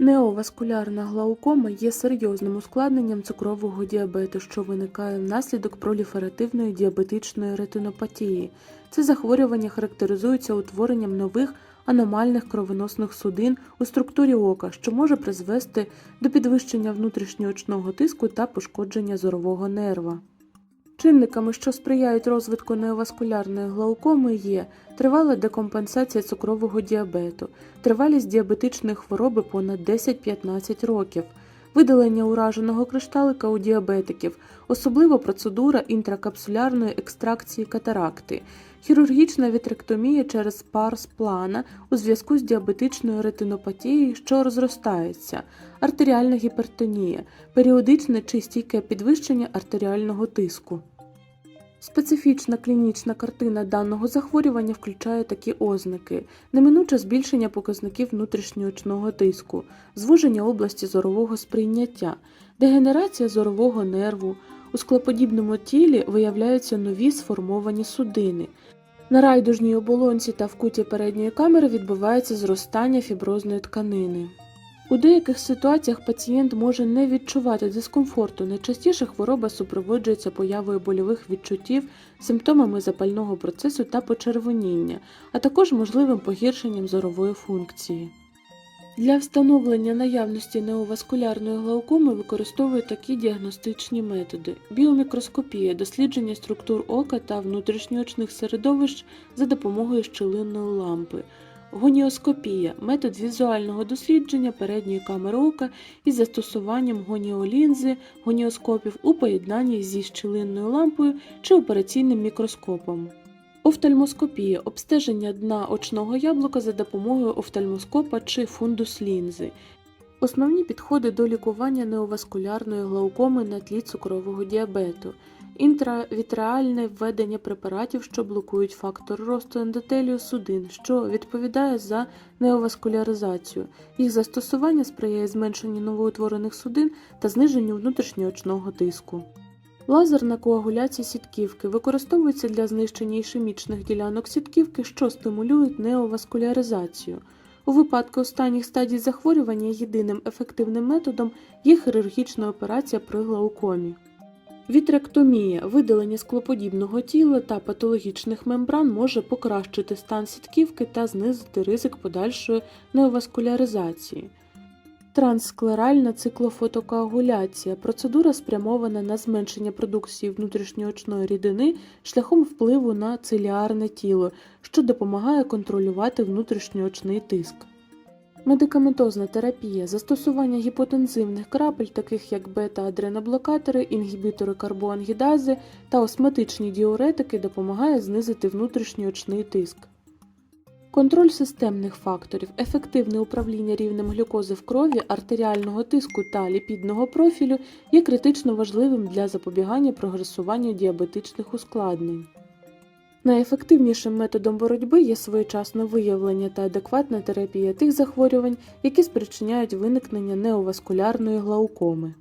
Неоваскулярна глаукома є серйозним ускладненням цукрового діабету, що виникає внаслідок проліферативної діабетичної ретинопатії. Це захворювання характеризується утворенням нових аномальних кровоносних судин у структурі ока, що може призвести до підвищення внутрішньоочного тиску та пошкодження зорового нерва. Чинниками, що сприяють розвитку неоваскулярної глаукоми, є тривала декомпенсація цукрового діабету, тривалість діабетичної хвороби понад 10-15 років, видалення ураженого кришталика у діабетиків, особливо процедура інтракапсулярної екстракції катаракти, хірургічна вітректомія через парс плана у зв'язку з діабетичною ретинопатією, що розростається, артеріальна гіпертонія, періодичне чи стійке підвищення артеріального тиску. Специфічна клінічна картина даного захворювання включає такі ознаки: неминуче збільшення показників внутрішньоочного тиску, звуження області зорового сприйняття, дегенерація зорового нерву. У склоподібному тілі виявляються нові сформовані судини. На райдужній оболонці та в куті передньої камери відбувається зростання фіброзної тканини. У деяких ситуаціях пацієнт може не відчувати дискомфорту. Найчастіше хвороба супроводжується появою больових відчуттів, симптомами запального процесу та почервоніння, а також можливим погіршенням зорової функції. Для встановлення наявності неоваскулярної глаукоми використовують такі діагностичні методи: біомікроскопія, дослідження структур ока та внутрішньоочних середовищ за допомогою щелинної лампи. Гоніоскопія метод візуального дослідження передньої камери ока із застосуванням гоніолінзи, гоніоскопів у поєднанні зі щілинною лампою чи операційним мікроскопом. Офтальмоскопія обстеження дна очного яблука за допомогою офтальмоскопа чи фундус лінзи. Основні підходи до лікування неоваскулярної глаукоми на тлі цукрового діабету. Інтравітреальне введення препаратів, що блокують фактор росту ендотелію судин, що відповідає за неоваскуляризацію. Їх застосування сприяє зменшенню новоутворених судин та зниженню внутрішньоочного тиску. Лазерна коагуляція сітківки використовується для знищення ішемічних ділянок сітківки, що стимулюють неоваскуляризацію. У випадку останніх стадій захворювання єдиним ефективним методом є хірургічна операція при глаукомі. Вітректомія, видалення склоподібного тіла та патологічних мембран може покращити стан сітківки та знизити ризик подальшої неоваскуляризації. Транссклеральна циклофотокоагуляція процедура спрямована на зменшення продукції внутрішньоочної рідини шляхом впливу на циліарне тіло, що допомагає контролювати внутрішньоочний тиск. Медикаментозна терапія застосування гіпотензивних крапель, таких як бета-адреноблокатори, інгібітори карбоангідази та осмотичні діуретики, допомагає знизити внутрішньоочний тиск. Контроль системних факторів, ефективне управління рівнем глюкози в крові, артеріального тиску та ліпідного профілю є критично важливим для запобігання прогресуванню діабетичних ускладнень. Найефективнішим методом боротьби є своєчасне виявлення та адекватна терапія тих захворювань, які спричиняють виникнення неоваскулярної глаукоми.